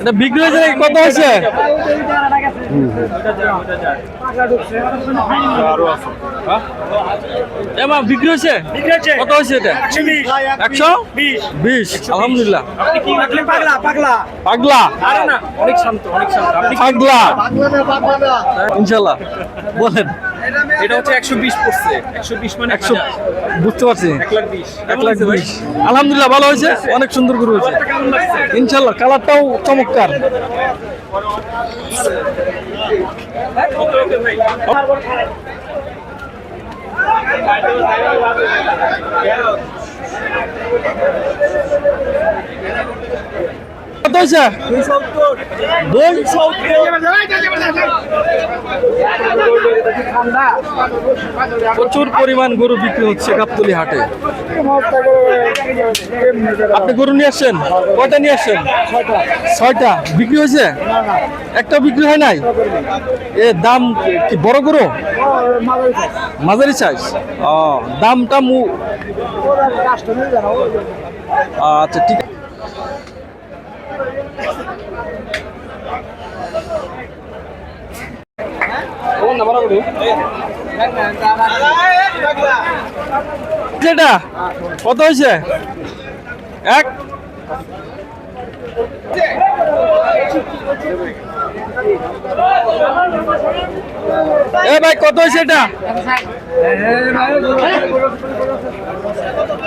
এটা বিক্রি হয়েছে নাকি? কত হয়েছে? এমা বিক্রি হয়েছে? কত হয়েছে এটা? একশো বিশ। আলহামদুলিল্লাহ। পাগলা পাগলা। পাগলা? অনেক শান্ত অনেক শান্ত। আপনি পাগলা? ইনশাল্লাহ। বলেন। এটা হচ্ছে একশো বিশ পড়ছে। একশো বিশ মানে একশো বুঝতে পারছি। এক লাখ বিশ। এক লাখ বিশ। আলহামদুলিল্লাহ ভালো হয়েছে। অনেক সুন্দর গরু হয়েছে। ইনশাল্লাহ কালারটাও চমৎকার। ভাই কত হয়েছে? প্রচুর পরিমাণ গরু বিক্রি হচ্ছে গাবতলি হাটে। আপনি গরু নিয়ে আসছেন? কয়টা নিয়ে আসছেন? ছয়টা। বিক্রি হয়েছে? একটা বিক্রি হয় নাই? এ দাম কি বড় গরু? মাঝারি সাইজ ও দামটা মু আচ্ছা ঠিক যেটা? কত হয়েছে? এক। ভাই কত হয়েছে এটা?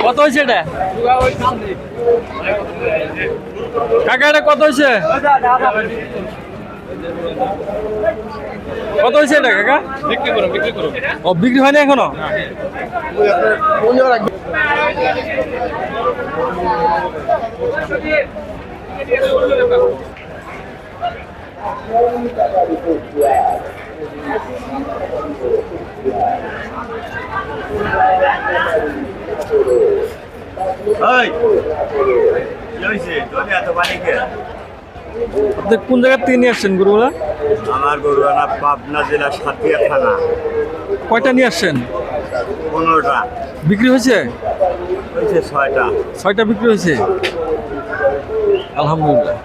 কত হয়েছে এটা? কাকা এটা কত হয়েছে? কত হয়েছে এটা কাকা? বিক্রি করো বিক্রি করো ও বিক্রি হয়নি এখনও? আপনি কোন জায়গার থেকে নিয়ে আসছেন গরুগুলা আমার গরু পাবনা জেলা সাতিয়া থানা। কয়টা নিয়ে আসছেন? পনেরোটা। বিক্রি হয়েছে? হয়েছে ছয়টা। ছয়টা বিক্রি হয়েছে? আলহামদুলিল্লাহ।